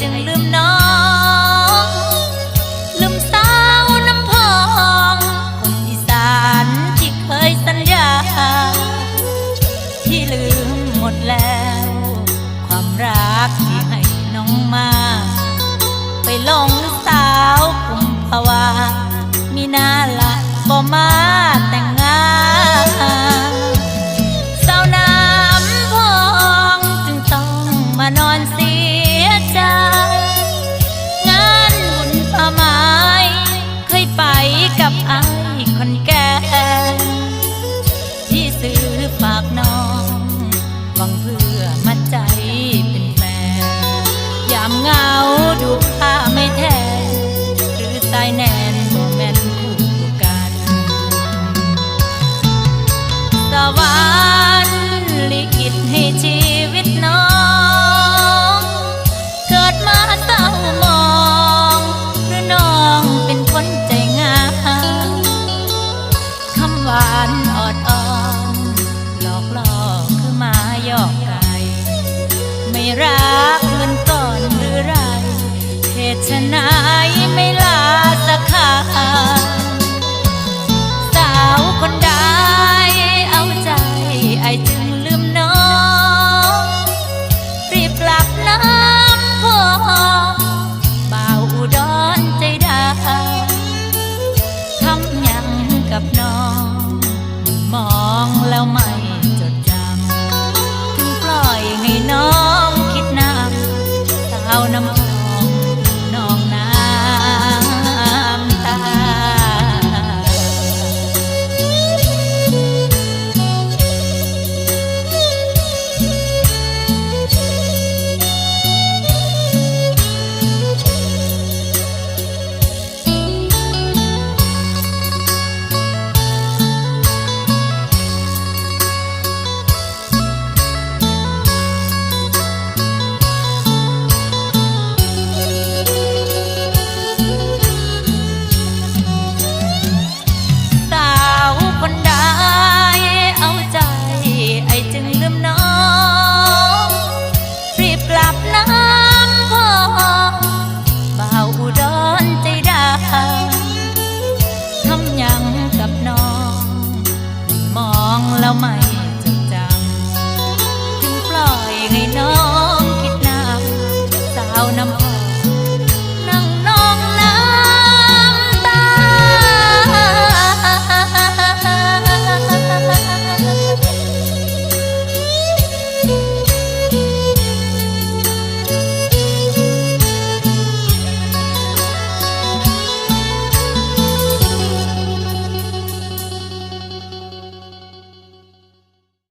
จึงลืมน้อง ลืมสาวน้ำพอง คนอีสานที่เคยสัญญา ที่ลืมหมดแล้ว ความรักที่ให้น้องมา ไปหลงสาวกุมภาวามีนาละบ่มา วรรค์ลิขิตให้ชีวิตน้อง เกิดมาเศร้ามองหรือน้องเป็นคนใจง่ายคำหวานออดอ้อมหลอกล่อคือมาหยอกไก่ไม่รักเหมือนก่อนหรือไรเหตุไฉนไม่ลา